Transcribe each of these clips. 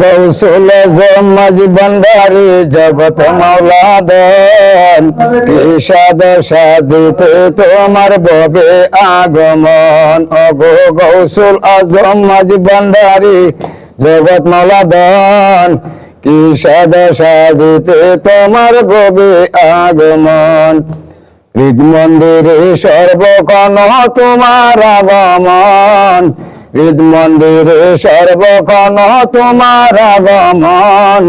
গৌসুল জমাজ জগত কৃষাদ সাদিতে তোমার ববে আগমন। অগো গৌসুল আজম মাঝ বন্ডারি জগৎ মাওলাদন কৃষাদ সাদিতে তোমার ববে আগমন। হৃদ মন্দিরে সর্বক্ষণ তোমার আগমন। হৃদ মন্দিরে সর্বক্ষণ তোমার আগমন।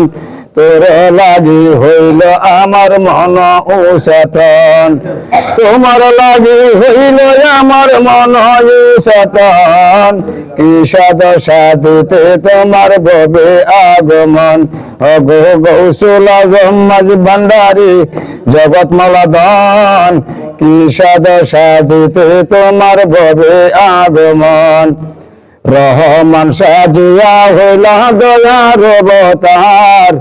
তোর লাগি হইল আমার মন উসটন তোমার লাগি হইল আমার মন উসটন সাদ সাধুতে তোমার ববে আগমন। অগো গৌসুল মাঝ ভান্ডারি, জগৎ মালাদন সাদ সাধুতে তোমার ববে আগমন। রহমান সাজিয়া হইলা দয়ার অবতার।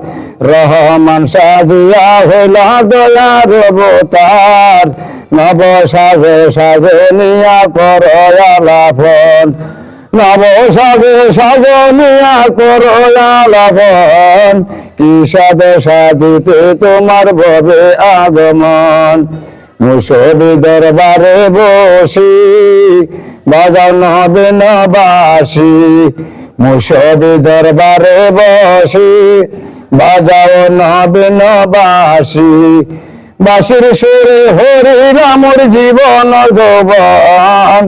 রহমান সাজিয়া হইলা দয়ার অবতার। নব সাজে সাজে নিয়া করয়ালাফন নব সাজে সাজে নিয়া করয়ালাফন কি সাদে সাজিতে তোমার ভবে আগমন। মুসলি দরবারে বসি। বাজাও না বাসি, মুসবি দরবারে বসি। বাজাও না বাসি, বাসির সুরে হরি রামর জীবন যৌবন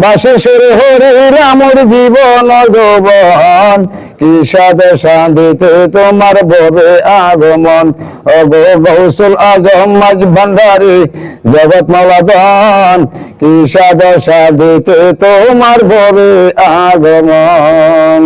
বাসির সুরে হরে রামর জীবন যৌবন কি সাদে শান্তিতে তোমার ববে আগমন। অগো গৌসুল আজম মাঝ ভান্ডারি জগৎ মালাদন কি সাদে শান্তিতে তোমার ববে আগমন।